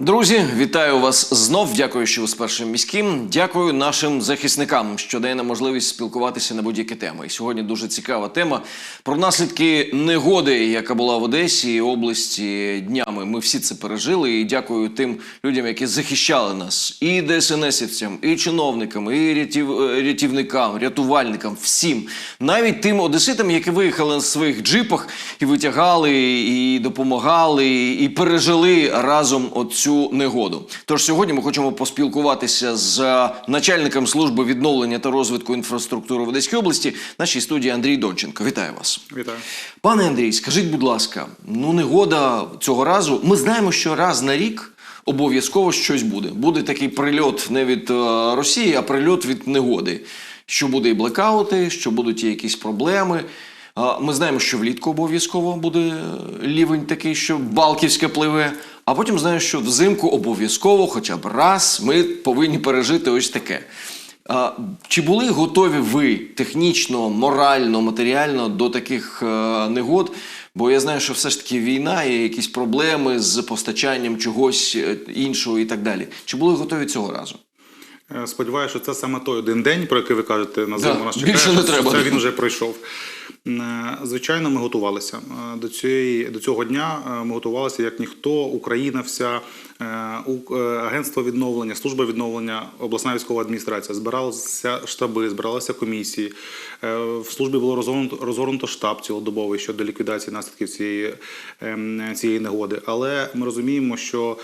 Друзі, вітаю вас знов. Дякую, що ви з першим міським. Дякую нашим захисникам, що дає нам можливість спілкуватися на будь-які теми. І сьогодні дуже цікава тема про наслідки негоди, яка була в Одесі і області днями. Ми всі це пережили. І дякую тим людям, які захищали нас, і ДСНСівцям, і чиновникам, і рятів, е, рятівникам, рятувальникам, всім, навіть тим одеситам, які виїхали на своїх джипах і витягали, і допомагали, і пережили разом оцю негоду. Тож сьогодні ми хочемо поспілкуватися з начальником служби відновлення та розвитку інфраструктури в Одеській області, нашій студії Андрій Донченко. Вітаю вас. Вітаю. Пане Андрій, скажіть, будь ласка, ну негода цього разу. Ми знаємо, що раз на рік обов'язково щось буде. Буде такий прильот не від е, Росії, а прильот від негоди. Що буде і блекаути, що будуть і якісь проблеми. Ми знаємо, що влітку обов'язково буде е, рівень такий, що Балківське пливе. А потім знаємо, що взимку обов'язково, хоча б раз, ми повинні пережити ось таке. Чи були готові ви технічно, морально, матеріально до таких е, негод? Бо я знаю, що все ж таки війна, є якісь проблеми з постачанням чогось е, іншого і так далі. Чи були готові цього разу? Е, Сподіваюся, що це саме той один день, про який ви кажете, на зиму Да, нас більше чекає. не треба. Це він вже пройшов. Е, Звичайно, ми готувалися Е, до цієї до цього дня. Ми готувалися як ніхто. Україна, вся агентство відновлення, служба відновлення, обласна військова адміністрація збиралися штаби, збиралися комісії. В службі було розгорнуто, розгорнуто штаб цілодобовий щодо ліквідації наслідків цієї, ем, цієї негоди. Але ми розуміємо, що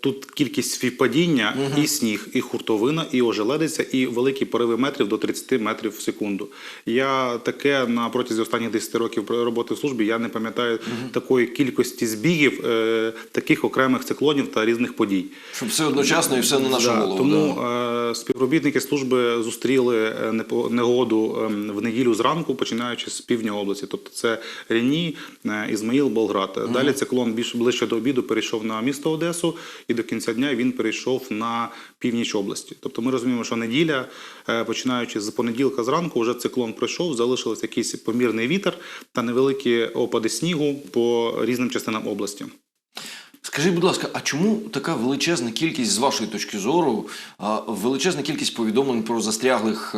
Тут кількість співпадіння і сніг, і хуртовина, і ожеледиця, і великі пориви метрів до 30 метрів в секунду. Я таке на протязі останніх 10 років роботи в службі я не пам'ятаю такої кількості збігів, е, таких окремих циклонів та різних подій. Щоб все одночасно і все на нашу Да, голову. Тому да. е, співробітники служби зустріли е, негоду ем, в неділю зранку, починаючи з півдня області. Тобто це Рені, е, Ізмаїл, Болград. Далі циклон більш ближче до обіду перейшов на місто Одесу, і до кінця дня він перейшов на північ області. Тобто ми розуміємо, що неділя, е, починаючи з понеділка зранку, вже циклон пройшов, залишився якийсь помірний вітер та невеликі опади снігу по різним частинам області. Скажіть, будь ласка, а чому така величезна кількість, з вашої точки зору, величезна кількість повідомлень про застряглих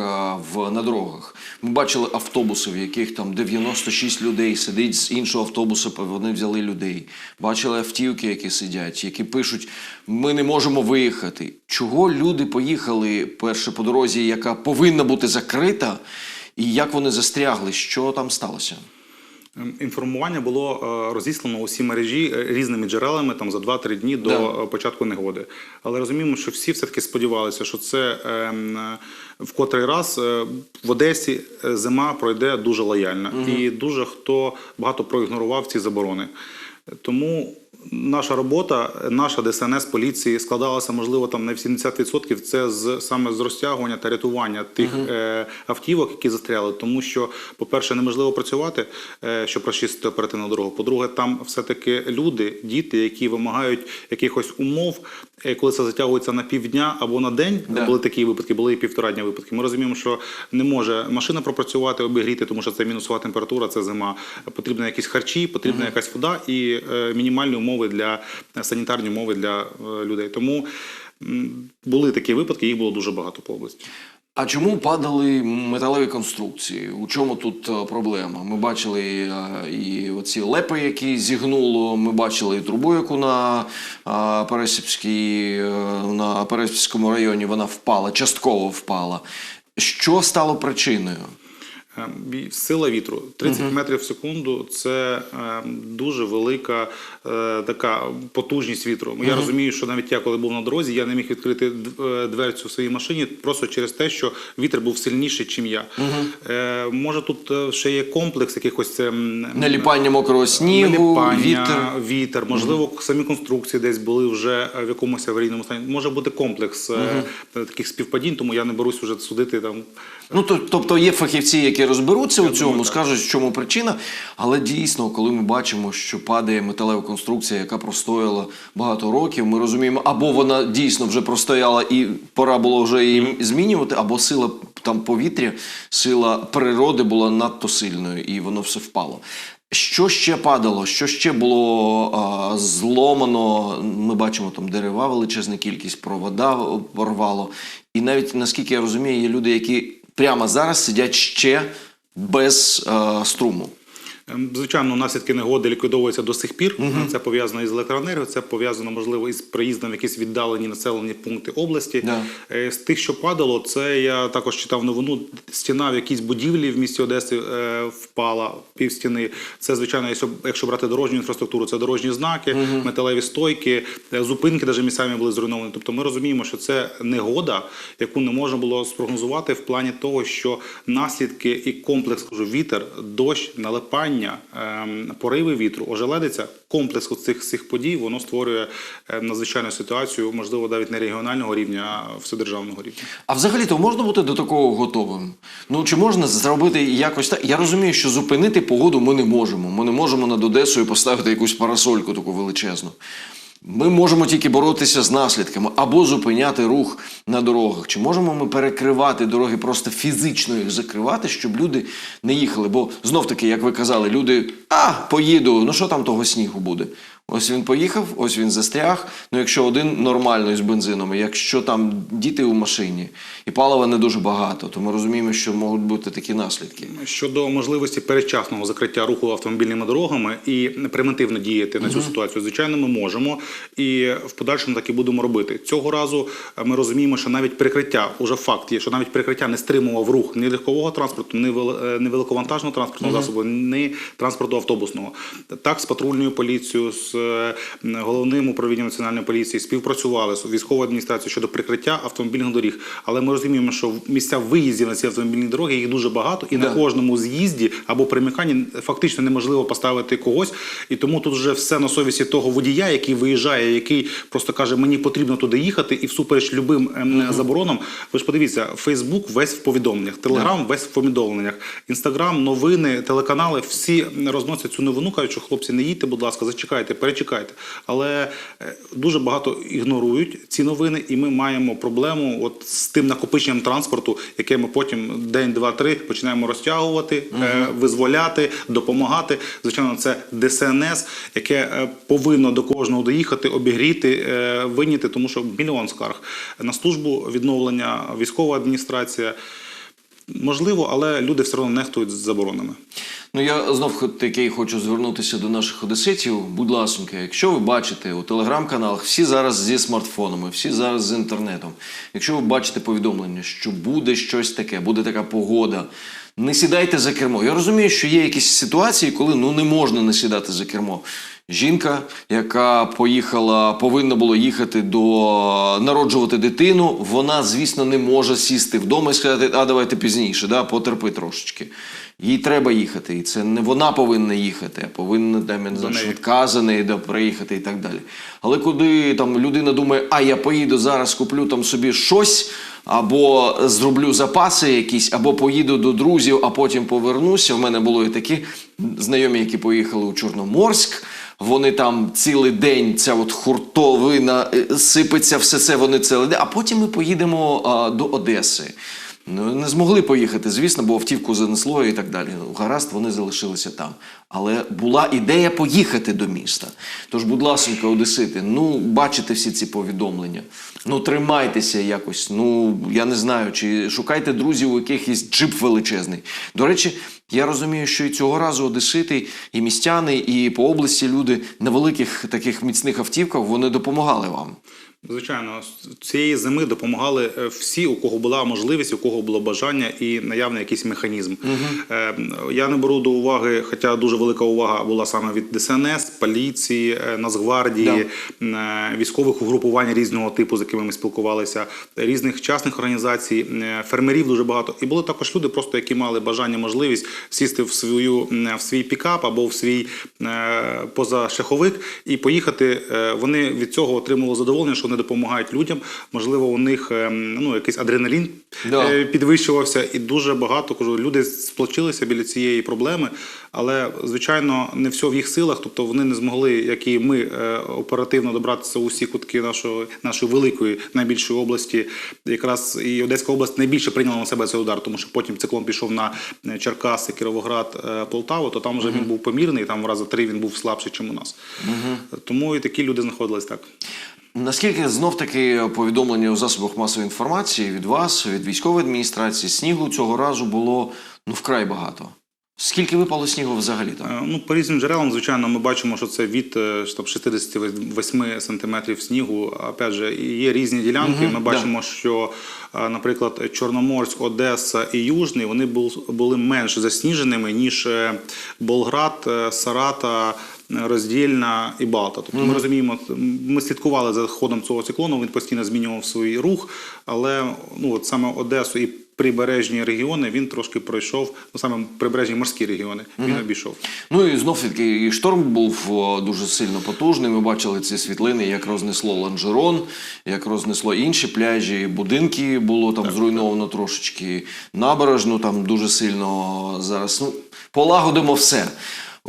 в на дорогах? Ми бачили автобуси, в яких там 96 людей сидить з іншого автобуса, вони взяли людей. Бачили автівки, які сидять, які пишуть: ми не можемо виїхати. Чого люди поїхали перше по дорозі, яка повинна бути закрита, і як вони застрягли? Що там сталося? Ем, Інформування було е, розіслано усі мережі е, різними джерелами там за 2-3 дні до Да. е, початку негоди. Але розуміємо, що всі все-таки сподівалися, що це ем, в котрий раз в Одесі зима пройде дуже лояльно. І дуже хто багато проігнорував ці заборони. Тому наша робота, наша ДСНС поліції складалася, можливо, там на 70% це з саме з розтягування та рятування тих е, автівок, які застряли. Тому що, по-перше, неможливо працювати, е, щоб розчистити оперативну дорогу. По-друге, там все-таки люди, діти, які вимагають якихось умов, е, коли це затягується на півдня або на день. Да. Були такі випадки, були і півтора дня випадки. Ми розуміємо, що не може машина пропрацювати, обігріти, тому що це мінусова температура, це зима. Потрібні якісь харчі, потрібна якась вода і е, мінімальні умови для санітарні умови для е, людей. Тому були такі випадки, їх було дуже багато по області. А чому падали металеві конструкції? У чому тут е, проблема? Ми бачили е, і оці лепи, які зігнуло. Ми бачили і трубу, яку на Пересипській, на Пересипському районі вона впала, частково впала. Що стало причиною? Е, ві- Сила вітру 30 метрів в секунду це е, дуже велика е, така потужність вітру. Я розумію, що навіть я, коли був на дорозі, я не міг відкрити е, дверцю в своїй машині просто через те, що вітер був сильніший, ніж я. Е, може, тут ще є комплекс якихось ем, Наліпання мокрого снігу, наліпання, вітер. вітер, можливо, самі конструкції десь були вже в якомусь аварійному стані. Може бути комплекс е, таких співпадінь, тому я не берусь вже судити там. Ну, тобто є фахівці, які розберуться у цьому, думаю, скажуть, в чому причина. Але дійсно, коли ми бачимо, що падає металева конструкція, яка простояла багато років, ми розуміємо, або вона дійсно вже простояла і пора було вже її змінювати, або сила там повітря, сила природи була надто сильною, і воно все впало. Що ще падало? Що ще було а, зломано? Ми бачимо там дерева, величезна кількість, провода порвало. І навіть наскільки я розумію, є люди, які прямо зараз сидять ще без е, струму. Ем, Звичайно, наслідки негоди ліквідовуються до сих пір. Це пов'язано із електроенергією, це пов'язано, можливо, із приїздом в якісь віддалені населені пункти області. Да. Е, З тих, що падало, це я також читав новину. Стіна в якійсь будівлі в місті Одеси е, впала пів стіни. Це звичайно, якщо, якщо брати дорожню інфраструктуру, це дорожні знаки, металеві стойки, е, зупинки навіть місцями були зруйновані. Тобто ми розуміємо, що це негода, яку не можна було спрогнозувати в плані того, що наслідки і комплекс кажу, вітер, дощ, налипання, ем, пориви вітру, ожеледиця, комплекс цих цих подій воно створює е, надзвичайну ситуацію, можливо, навіть не регіонального рівня, а вседержавного рівня. А взагалі-то можна бути до такого готовим? Ну чи можна зробити якось так? Я розумію, що зупинити погоду ми не можемо. Ми не можемо над Одесою поставити якусь парасольку таку величезну. Ми можемо тільки боротися з наслідками або зупиняти рух на дорогах. Чи можемо ми перекривати дороги, просто фізично їх закривати, щоб люди не їхали? Бо знов таки, як ви казали, люди а поїду, ну що там того снігу буде? Ось він поїхав, ось він застряг. Ну, якщо один нормально із бензином, якщо там діти у машині і палива не дуже багато, то ми розуміємо, що можуть бути такі наслідки. Щодо можливості передчасного закриття руху автомобільними дорогами і превентивно діяти на цю ситуацію, звичайно, ми можемо і в подальшому так і будемо робити. Цього разу е, ми розуміємо, що навіть прикриття, уже факт є, що навіть прикриття не стримував рух ні легкового транспорту, ні е, великовантажного транспортного засобу, ні транспорту автобусного. Так, з патрульною поліцією, з головним управлінням національної поліції співпрацювали з військовою адміністрацією щодо прикриття автомобільних доріг. Але ми розуміємо, що місця виїздів на ці автомобільні дороги їх дуже багато, і Да. на кожному з'їзді або примиканні фактично неможливо поставити когось. І тому тут вже все на совісті того водія, який виїжджає, який просто каже, мені потрібно туди їхати, і всупереч любим ем, заборонам. Ви ж подивіться, Фейсбук весь в повідомленнях, Телеграм весь в повідомленнях, Інстаграм, новини, телеканали всі розносять цю новину, кажуть, що хлопці, не їдьте, будь ласка, зачекайте, перечекайте. Але е, дуже багато ігнорують ці новини, і ми маємо проблему от з тим накопиченням транспорту, яке ми потім день, два, три починаємо розтягувати, е, визволяти, допомагати. Звичайно, це ДСНС, яке е, повинно до кожного доїхати, обігріти, виняти, тому що мільйон скарг на службу відновлення, військова адміністрація. Можливо, але люди все одно нехтують заборонами. Ну я знов таки хочу звернутися до наших одеситів. Будь ласка, якщо ви бачите у телеграм-каналах, всі зараз зі смартфонами, всі зараз з інтернетом. Якщо ви бачите повідомлення, що буде щось таке, буде така погода. Не сідайте за кермо. Я розумію, що є якісь ситуації, коли ну не можна не сідати за кермо. Жінка, яка поїхала, повинна була їхати до народжувати дитину, вона, звісно, не може сісти вдома і сказати, а давайте пізніше, да, потерпи трошечки. Їй треба їхати, і це не вона повинна їхати, а повинна там, не знаю, швидка за неї да, приїхати і так далі. Але куди там людина думає, а я поїду зараз, куплю там собі щось, або зроблю запаси якісь, або поїду до друзів, а потім повернуся. В мене було і такі знайомі, які поїхали у Чорноморськ. Вони там цілий день, ця от хуртовина е, сипеться, все це вони цілий день, а потім ми поїдемо а, до Одеси. Ну, не змогли поїхати, звісно, бо автівку занесло і так далі. Ну, гаразд, вони залишилися там. Але була ідея поїхати до міста. Тож, будь ласка, одесити, ну бачите всі ці повідомлення. Ну тримайтеся якось. Ну я не знаю, чи шукайте друзів, у яких є джип величезний. До речі, я розумію, що і цього разу одесити, і містяни, і по області люди на великих таких міцних автівках вони допомагали вам. Звичайно, цієї зими допомагали е, всі, у кого була можливість, у кого було бажання і наявний якийсь механізм. Е, Я не беру до уваги, хоча дуже велика увага була саме від ДСНС, поліції, е, Нацгвардії, е, військових угрупувань різного типу, з якими ми спілкувалися, різних частних організацій, фермерів дуже багато. І були також люди, просто які мали бажання, можливість сісти в свою в свій пікап або в свій позашляховик і поїхати. Вони від цього отримали задоволення, що вони допомагають людям. Можливо, у них ем, ну якийсь адреналін Да. е, підвищувався, і дуже багато кажу, люди сплочилися біля цієї проблеми. Але звичайно, не все в їх силах, тобто вони не змогли, як і ми, е, оперативно добратися у всі кутки нашої нашої великої найбільшої області. Якраз і Одеська область найбільше прийняла на себе цей удар, тому що потім циклон пішов на е, Черкаси, Кіровоград, е, Полтаву, то там вже він був помірний, там в рази три він був слабший, ніж у нас. Тому і такі люди знаходились так. Наскільки знов таки повідомлення у засобах масової інформації від вас, від військової адміністрації, снігу цього разу було ну вкрай багато. Скільки випало снігу взагалі там? Е, Ну, по різним джерелам, звичайно, ми бачимо, що це від е, ж там, 68 сантиметрів снігу. Опять же, є різні ділянки. Мгм, ми бачимо, що, е, наприклад, Чорноморськ, Одеса і Южний вони були менш засніженими, ніж Болград, Сарата. Роздільна і Балта. Тобто ми розуміємо, ми слідкували за ходом цього циклону. Він постійно змінював свій рух, але ну от саме Одесу і прибережні регіони він трошки пройшов. Ну саме прибережні морські регіони він обійшов. Ну і знов таки і шторм був дуже сильно потужний. Ми бачили ці світлини, як рознесло Ланжерон, як рознесло інші пляжі, будинки було там зруйновано трошечки, набережну там дуже сильно зараз. Ну, полагодимо все.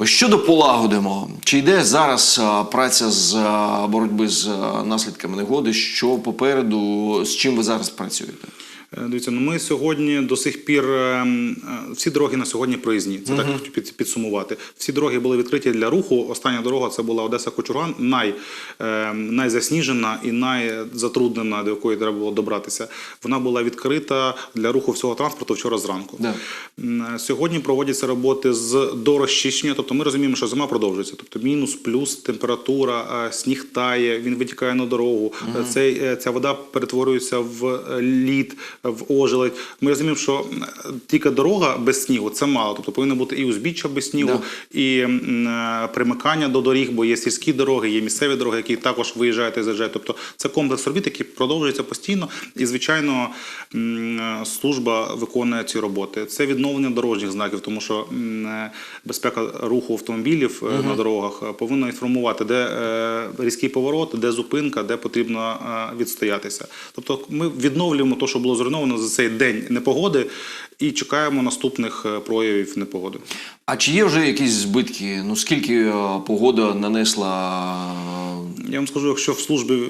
Щодо полагодимо, чи йде зараз праця з боротьби з наслідками негоди? Що попереду, з чим ви зараз працюєте? Е, Дивіться, ну ми сьогодні до сих пір ем, е, всі дороги на сьогодні проїзні. Це так хочу під, підсумувати. Всі дороги були відкриті для руху. Остання дорога це була Одеса Кочурган, най, ем, найзасніжена і найзатруднена, до якої треба було добратися. Вона була відкрита для руху всього транспорту вчора зранку. Е, Сьогодні проводяться роботи з дорозчищення, тобто ми розуміємо, що зима продовжується. Тобто мінус, плюс, температура, е, сніг тає, він витікає на дорогу. Е, Цей, е, ця вода перетворюється в е, лід, в ожеледь. Ми розуміємо, що тільки дорога без снігу це мало. Тобто повинно бути і узбіччя без снігу, Да. і е, примикання до доріг, бо є сільські дороги, є місцеві дороги, які також виїжджають і заїжджають. Тобто це комплекс робіт, який продовжується постійно. І, звичайно, е, служба виконує ці роботи. Це відновлення дорожніх знаків, тому що е, безпека руху автомобілів е, на дорогах повинна інформувати, де різкий поворот, де зупинка, де потрібно відстоятися. Тобто ми відновлюємо те, що було зруйновано за цей день непогоди, і чекаємо наступних е, проявів непогоди. А чи є вже якісь збитки? Ну скільки е, погода нанесла? е, Я вам скажу, якщо в службі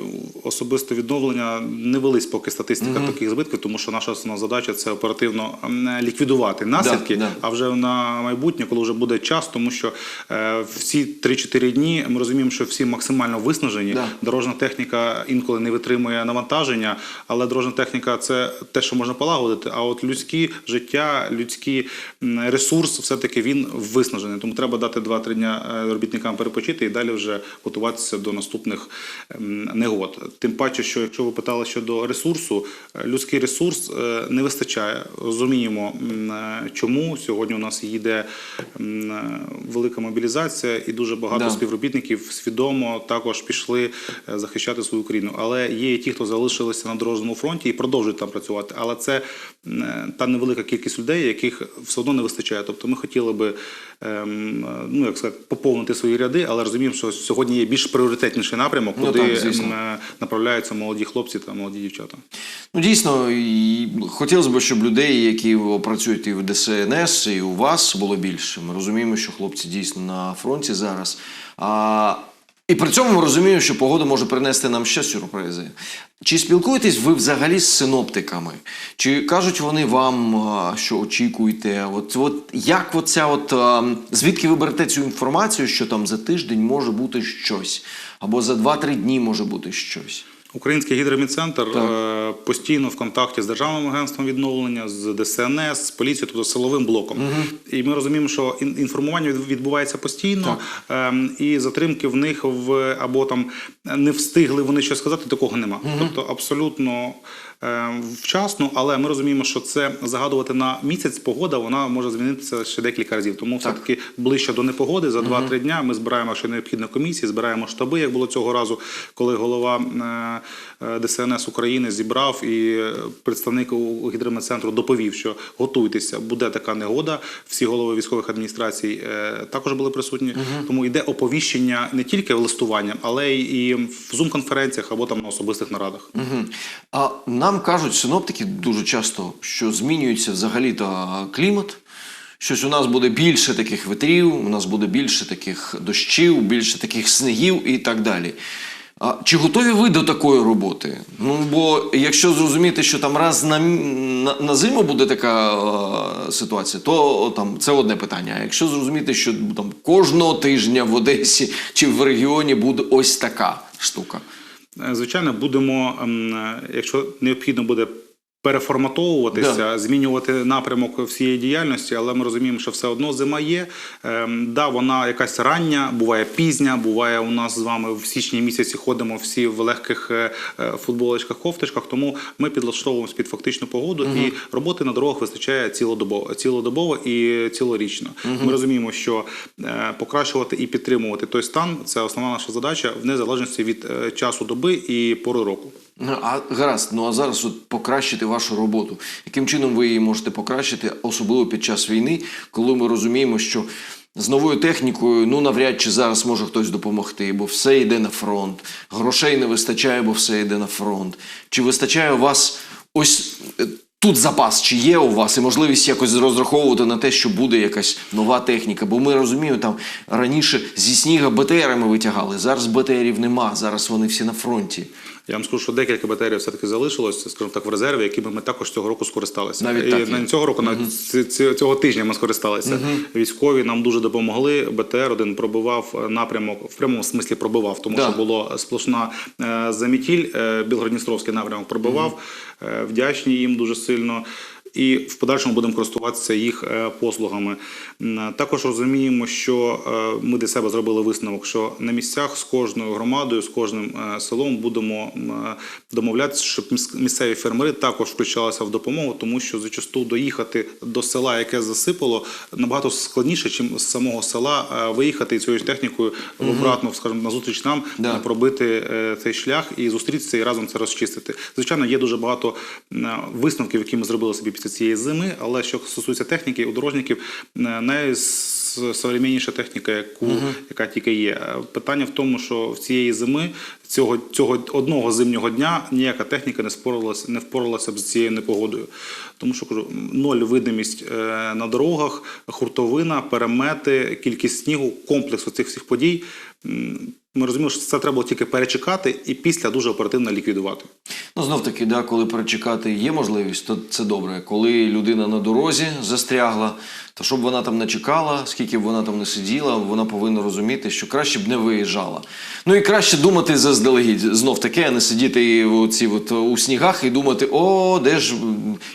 особисто відновлення не велись поки статистика таких збитків, тому що наша основна задача це оперативно ліквідувати наслідки, да. а вже на майбутнє, коли вже буде час, тому що е, всі 3-4 дні ми розуміємо, що всі максимально виснажені. Да. Дорожна техніка інколи не витримує навантаження, але дорожна техніка це те, що можна полагодити. А от людські життя, людський ресурс, все-таки він виснажений. Тому треба дати 2-3 дня е, робітникам перепочити і далі вже готуватися до наступних негод. Тим паче, що якщо ви питали щодо ресурсу, е, людський ресурс е, не вистачає. Розуміємо, чому сьогодні у нас їде е, велика мобілізація, і дуже багато Да. співробітників свідомо також пішли захищати свою країну. Але є і ті, хто залишилися на дорожньому фронті і продовжують там працювати. Але це та невелика кількість людей, яких все одно не вистачає. Тобто ми хотіли би ем, ну як сказати, поповнити свої ряди, але розуміємо, що сьогодні є більш пріоритетніший напрямок, Ну, куди так, звісно. е, направляються молоді хлопці та молоді дівчата. Ну дійсно, і хотілося б, щоб людей, які працюють і в ДСНС, і у вас було більше. Ми розуміємо, що хлопці дійсно на фронті зараз. А, і при цьому ми розуміємо, що погода може принести нам ще сюрпризи. Чи спілкуєтесь ви взагалі з синоптиками? Чи кажуть вони вам, що очікуєте? От, от як оця от звідки ви берете цю інформацію, що там за тиждень може бути щось, або за 2-3 дні може бути щось? Український гідромедцентр Так. е, постійно в контакті з державним агентством відновлення, з ДСНС, з поліцією, тобто силовим блоком. І ми розуміємо, що інформування відбувається постійно, ем, і затримки в них в або там не встигли вони щось сказати, такого нема. Тобто абсолютно вчасно, але ми розуміємо, що це загадувати на місяць погода, вона може змінитися ще декілька разів. Тому все-таки ближче до непогоди за 2-3 дня ми збираємо, що необхідно комісії, збираємо штаби, як було цього разу, коли голова е, е, ДСНС України зібрав і е, представник гідрометцентру доповів, що готуйтеся, буде така негода. Всі голови військових адміністрацій також були присутні. Тому йде оповіщення не тільки в листуванням, але й і в зум-конференціях або там на особистих нарадах. А нам кажуть синоптики дуже часто, що змінюється взагалі то клімат. Щось у нас буде більше таких вітрів, у нас буде більше таких дощів, більше таких снігів і так далі. А чи готові ви до такої роботи? Ну бо якщо зрозуміти, що там раз на, на, на зиму буде така е, ситуація, то там це одне питання. А якщо зрозуміти, що там кожного тижня в Одесі чи в регіоні буде ось така штука. Е, Звичайно, будемо, ем, е, якщо необхідно буде. Переформатовуватися, Да. змінювати напрямок всієї діяльності, але ми розуміємо, що все одно зима є. Ем, да, вона якась рання, буває пізня. Буває у нас з вами в січні місяці ходимо всі в легких е, е, футболочках, кофточках. Тому ми підлаштовуємося під фактичну погоду, і роботи на дорогах вистачає цілодобово, цілодобово і цілорічно. Ми розуміємо, що е, покращувати і підтримувати той стан це основна наша задача в незалежності від е, часу доби і пори року. Ну, А гаразд, ну а зараз от покращити вашу роботу. Яким чином ви її можете покращити, особливо під час війни, коли ми розуміємо, що з новою технікою ну навряд чи зараз може хтось допомогти, бо все йде на фронт. Грошей не вистачає, бо все йде на фронт. Чи вистачає у вас ось е, тут запас, чи є у вас і можливість якось розраховувати на те, що буде якась нова техніка? Бо ми розуміємо, там раніше зі сніга БТРами витягали, зараз БТРів нема, зараз вони всі на фронті. Я вам скажу, що декілька батарей все-таки залишилось, скажімо так, в резерві, якими ми також цього року скористалися. Навіть і так не цього року, ці- ці- цього тижня ми скористалися. Військові нам дуже допомогли. БТР один пробивав е, напрямок, в прямому смислі пробивав, тому Да. що було сплошна е, замітіль. Е, Білгородністровський напрямок пробивав. Угу. вдячні їм дуже сильно. І в подальшому будемо користуватися їх е, послугами. Також розуміємо, що е, ми для себе зробили висновок, що на місцях з кожною громадою, з кожним е, селом будемо домовлятися, щоб міс- місцеві фермери також включалися в допомогу, тому що зачасту доїхати до села, яке засипало, набагато складніше, ніж з самого села виїхати і цією технікою в обратно, скажімо, на зустріч нам Да. пробити цей шлях і зустрітися і разом це розчистити. Звичайно, є дуже багато висновків, які ми зробили собі після цієї зими. Але що стосується техніки, у дорожників е, найсовременніша техніка, яку яка тільки є. Е, Питання в тому, що в цієї зими. Цього цього одного зимнього дня ніяка техніка не споралася, не впоралася б з цією непогодою. Тому що кажу, ноль видимість е, на дорогах, хуртовина, перемети, кількість снігу, комплекс цих всіх подій. Ми розуміємо, що це треба було тільки перечекати і після дуже оперативно ліквідувати. Ну, знов таки, да, коли перечекати є можливість, то це добре. Коли людина на дорозі застрягла, то щоб вона там не чекала, скільки б вона там не сиділа, вона повинна розуміти, що краще б не виїжджала. Ну і краще думати заздалегідь, знов таки, а не сидіти оці от у снігах і думати, о, де ж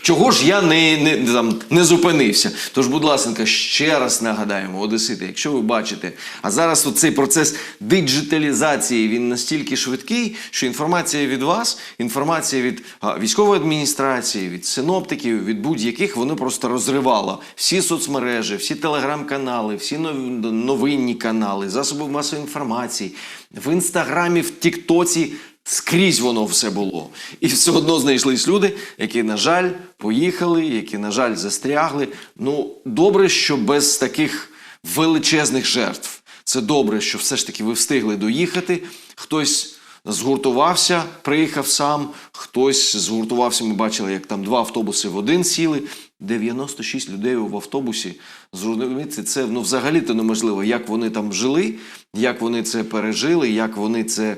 чого ж я не, не, там, не зупинився. Тож, будь ласка, ще раз нагадаємо, Одесити, якщо ви бачите, а зараз цей процес диджиталізації він настільки швидкий, що інформація від вас, інформація від військової адміністрації, від синоптиків, від будь-яких вони просто розривала всі соцмережі, всі телеграм-канали, всі нов- новинні канали, засоби масової інформації в інстаграмі, в Тіктоці. Скрізь воно все було. І все одно знайшлись люди, які, на жаль, поїхали, які, на жаль, застрягли. Ну, добре, що без таких величезних жертв. Це добре, що все ж таки ви встигли доїхати. Хтось згуртувався, приїхав сам, хтось згуртувався. Ми бачили, як там два автобуси в один сіли. 96 людей в автобусі. Зрозуміти, це ну, взагалі-то неможливо, як вони там жили, як вони це пережили, як вони це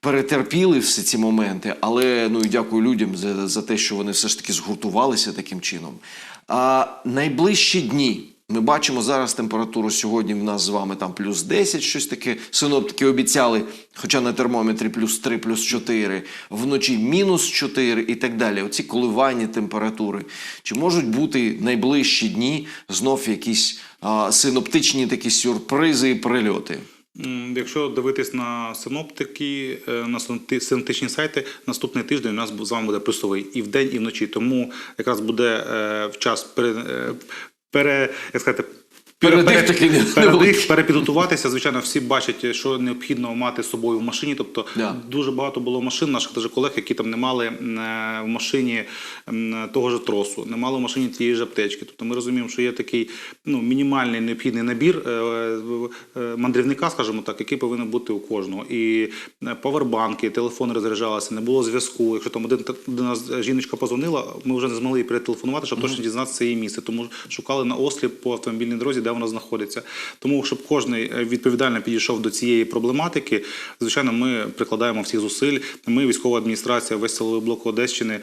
перетерпіли всі ці моменти. Але ну і дякую людям за, за те, що вони все ж таки згуртувалися таким чином. А найближчі дні. Ми бачимо зараз температуру сьогодні в нас з вами там плюс 10, щось таке. Синоптики обіцяли, хоча на термометрі плюс 3, плюс 4, вночі мінус 4 і так далі. Оці коливання температури. Чи можуть бути найближчі дні знов якісь а, синоптичні такі сюрпризи і прильоти? Якщо дивитись на синоптики, е, на синопти- синоптичні сайти, наступний тиждень у нас з вами буде плюсовий і вдень, і вночі. Тому якраз буде е, в час para, é пере, як сказати, Передих пере- такий не- передих, невеликий. перепідготуватися. Звичайно, всі бачать, що необхідно мати з собою в машині. Тобто Да. дуже багато було машин, наших даже колег, які там не мали е, в машині того ж тросу, не мали в машині тієї ж аптечки. Тобто ми розуміємо, що є такий ну, мінімальний необхідний набір е, е, мандрівника, скажімо так, який повинен бути у кожного. І павербанки, телефон розряджалися, не було зв'язку. Якщо там один до нас жіночка позвонила, ми вже не змогли їй перетелефонувати, щоб точно дізнатися її місце. Тому шукали на осліп по автомобільній дорозі, де вона знаходиться. Тому, щоб кожен відповідально підійшов до цієї проблематики, звичайно, ми прикладаємо всіх зусиль. Ми, військова адміністрація, весь силовий блок Одещини,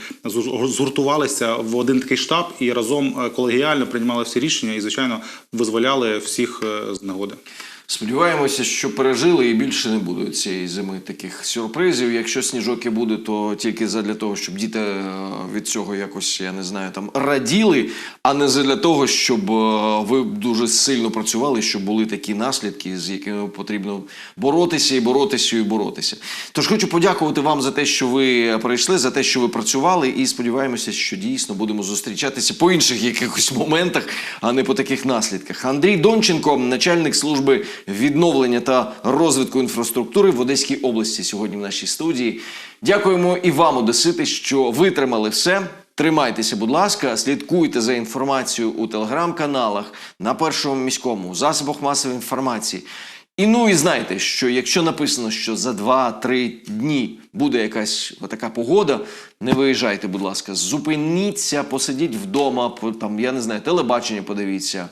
згуртувалися в один такий штаб і разом е, колегіально приймали всі рішення і, звичайно, визволяли всіх е, з негоди. Сподіваємося, що пережили і більше не буде цієї зими таких сюрпризів. Якщо сніжок і буде, то тільки задля того, щоб діти е, від цього якось, я не знаю, там раділи, а не задля того, щоб е, ви дуже сильно працювали, щоб були такі наслідки, з якими потрібно боротися і боротися і боротися. Тож хочу подякувати вам за те, що ви прийшли, за те, що ви працювали, і сподіваємося, що дійсно будемо зустрічатися по інших якихось моментах, а не по таких наслідках. Андрій Донченко, начальник служби відновлення та розвитку інфраструктури в Одеській області, сьогодні в нашій студії. Дякуємо і вам, Одесити, що витримали все. Тримайтеся, будь ласка, слідкуйте за інформацією у телеграм-каналах, на першому міському, засобах масової інформації. І ну і знайте, що якщо написано, що за 2-3 дні буде якась така погода, не виїжджайте, будь ласка, зупиніться, посидіть вдома, там, я не знаю, телебачення подивіться,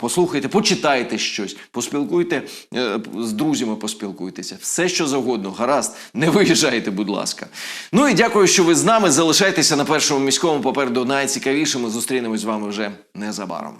послухайте, почитайте щось, поспілкуйте е, з друзями, поспілкуйтеся. Все, що завгодно, гаразд, не виїжджайте, будь ласка. Ну і дякую, що ви з нами. Залишайтеся на першому міському. Попереду найцікавіше. Ми зустрінемось з вами вже незабаром.